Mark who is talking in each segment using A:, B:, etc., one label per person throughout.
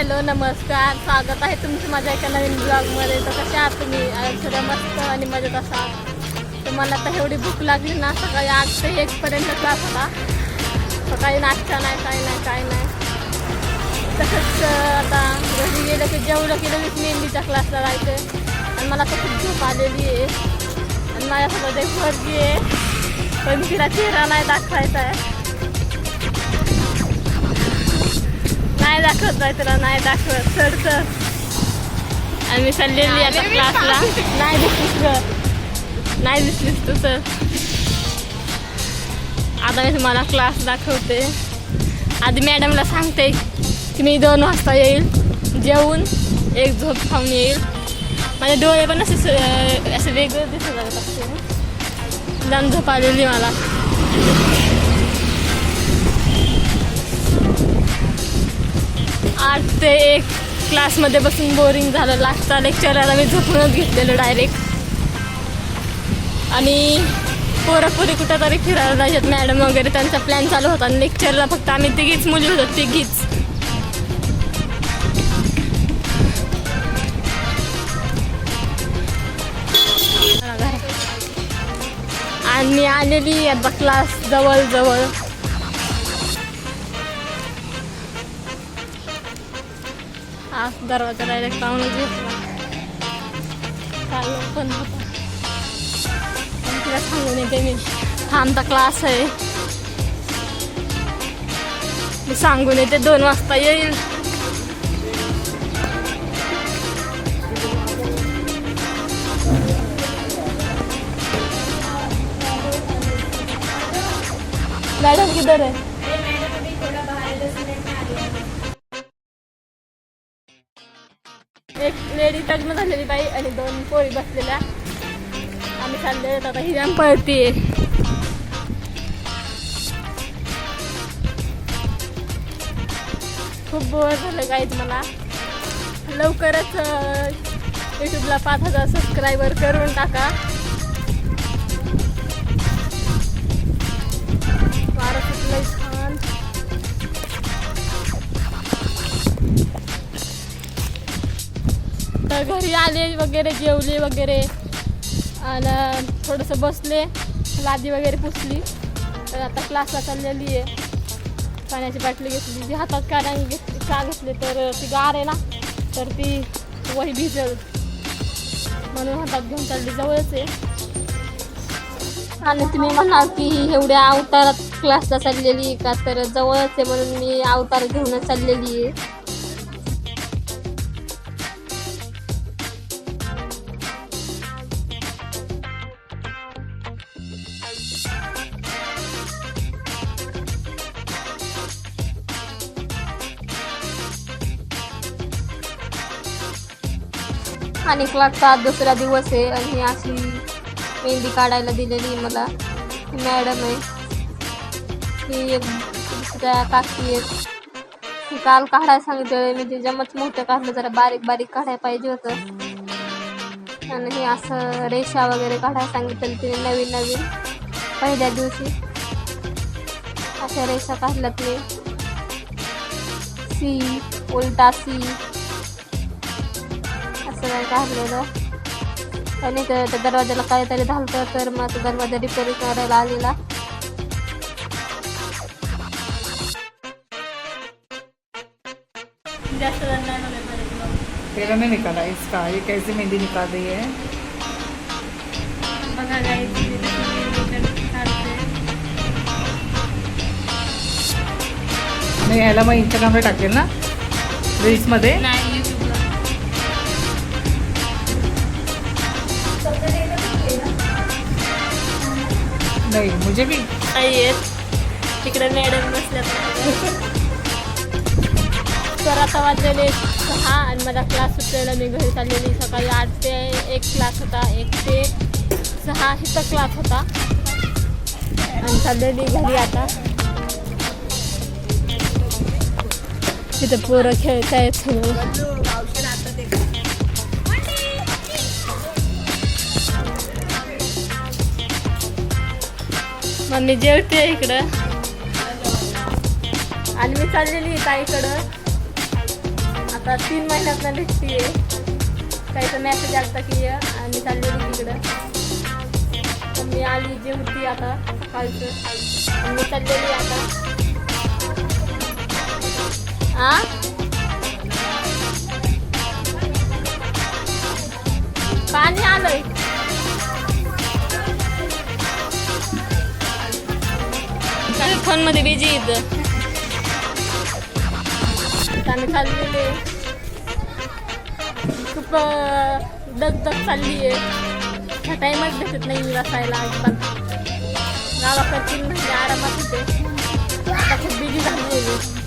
A: Hello नमस्कार. स्वागत आहे तुमचं माझ्या एका नवीन ब्लॉगमध्ये. तर कशा आहात तुम्ही? आज सगळं मस्त आणि मजेत असा तुम्हाला तर एवढी भूक लागली ना सकाळी आठ ते एकपर्यंत क्लास होता. सकाळी नाश्ता नाही काय नाही काय नाही. तसंच आता घरी गेलं की जेवलं की लगेच मेहंदीच्या क्लासला जायचं आणि मला तर खूप झोप आलेली आहे. आणि माझ्यासोबत एक मुलगी आहे. पण तिला चेहरा नाही दाखवायचा आहे. नाही दाखवत नाही तुला नाही दाखवत चढ चढ आणि मी चाललेली आता क्लासला नाही दिसलीस ग नाही दिसलीस तू सर आता मी तुम्हाला क्लास दाखवते आधी मॅडमला सांगते की मी दोन वाजता येईल जेवून एक झोप खाऊन येईल माझे डोळे पण असे स- असे वेगळे दिसत लागत असते जाम झोप आलेली मला आठ ते एक क्लासमध्ये बसून बोरिंग झालं. लास्टचा लेक्चरला मी झोपूनच घेतलेलं डायरेक्ट आणि पोरं पोरी कुठं तरी फिरायला जायच्यात. मॅडम वगैरे त्यांचा प्लॅन चालू होता. आणि लेक्चरला फक्त आम्ही तिघीच मुली होतो. तिघीच. आणि आलेली आता क्लास जवळजवळ. आज हा दरवाजा डायरेक्ट लावूनच घेतला चालू पण होता पण तिला सांगून येते मी. हा आमचा क्लास आहे. मी सांगून येते दोन वाजता येईल. मॅडम किधर आहे? एक लेडी लग्न झालेली बाई आणि दोन पोरी बसलेल्या. आम्ही चालले आता ही जाम पळतीये. खूप बोर झालं काहीच मला. लवकरच यूट्यूबला पाच हजार सबस्क्रायबर करून टाका. वारं सुटलंय. घरी आले वगैरे जेवले वगैरे. आणि थोडंसं बसले. लादी वगैरे पुसली. तर आता क्लासला चाललेली आहे. पाण्याची बाटली घेतली. जी हातात का नाही घेतली का घेतली तर ती गार आहे ना तर ती वही भिजल. म्हणून हातात घेऊन चालली जवळच आहे. आणि तुम्ही म्हणाल की ही एवढ्या अवतारात क्लासला चाललेली का? तर जवळच आहे म्हणून मी अवतार घेऊनच चाललेली आहे. आणि क्लासचा आज दुसरा दिवस आहे आणि अशी मेहंदी काढायला दिलेली मला. मॅडम आहे. ही एक दुसऱ्या काकी आहेत. काल काढायला सांगितलं मी ते म्हणजे जमच मोठं काढलं जरा बारीक बारीक काढायला पाहिजे होतं. आणि हे असं रेषा वगैरे काढायला सांगितलं तिने नवीन नवीन. पहिल्या दिवशी अशा रेषा काढल्यात मी सी उलटा सी. काढलेलं. आणि त्या दरवाजाला काहीतरी झालं तर मग दरवाजा रिपेअर करायला आलेला.
B: तेरा नहीं निकाला इसका ये कैसे मेहंदी निकाल रही है?
A: बघा
B: मी ह्याला मग इंस्टाग्रामला टाकेल ना? रील्समध्ये
A: नाही
B: म्हणजे मुझे भी
A: नाही येत तिकडे मॅडम नसल्या तर आता वाजलेले सहा आणि माझा क्लास सुटलेला मी घरी चाललेली सकाळी आठ ते एक क्लास होता एक ते सहा हिचा क्लास होता. आणि चाललेली घरी आता. तिथं पोरं खेळत मम्मी जेवते इकडं. आणि मी चाललेली आहे ताईकडं. आता तीन महिन्यात काही तर मॅसेज आलता की आणि चाललेली तिकडं. मी आली जेवती आता सकाळचं. मी चाललेली आता. आ? पाणी आलंय. फोनमध्ये बिजी इथं आम्ही चाललेले खूप अं, दगदग चालली आहे टाईमच भेटत नाही बसायला अजिबात गावाकडची म्हणजे आरामात होते आता खूप बिझी झाली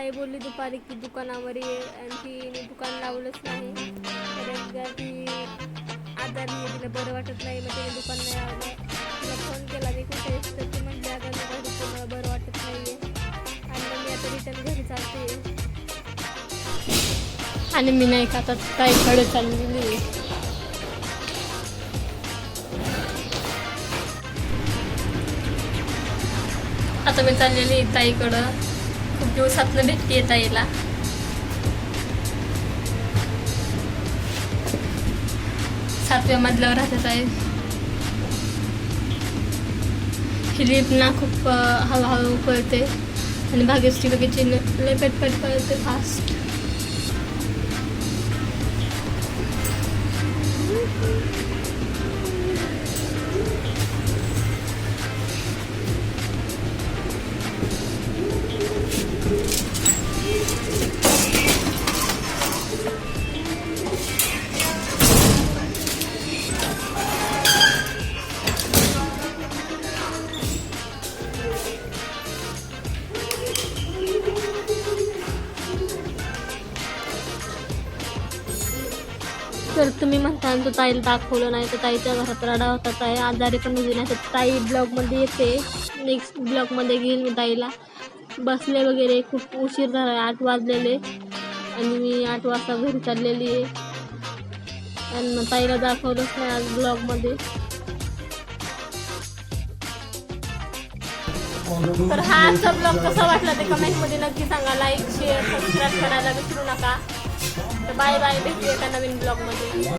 A: ताई बोलली दुपारी की दुकानावर ये आणखी मी दुकान लावलंच नाही. तर एकदा ती आजारी आहे तिला बरं वाटत नाही मग तिने दुकान नाही लावलं. तिला फोन केला मी कुठे तर ती म्हटली अगं मला बरं वाटत नाही आहे आणि मग मी आता रिटर्न घरी चालते. आणि मी नाही का आता ताईकडे चाललेली आता मी चाललेली ताईकडं. दिवसातनं भेटते ताईला सातव्या मधल्यावर राहतात आहे फिलिप ना खूप हळूहळू पळते. आणि भाग्यश्री बघितली लय पटपट पळते फास्ट तुम्ही म्हणता तो ताईला दाखवलं नाही तर ताईच्या घरात रडा होता ताई आजारी पण होती नाही. तर ताई ब्लॉगमध्ये येते. नेक्स्ट ब्लॉगमध्ये घेईल मी ताईला. बसले वगैरे खूप उशीर झाला आठ वाजलेले. आणि मी आठ वाजता घरी चाललेली आहे. आणि ताईला दाखवलंच नाही आज ब्लॉगमध्ये. तर हा आजचा ब्लॉग कसा वाटला ते कमेंटमध्ये नक्की सांगा. लाईक शेअर सबस्क्राईब करायला विसरू नका. बाय बाय भेटूया एका नवीन ब्लॉगमध्ये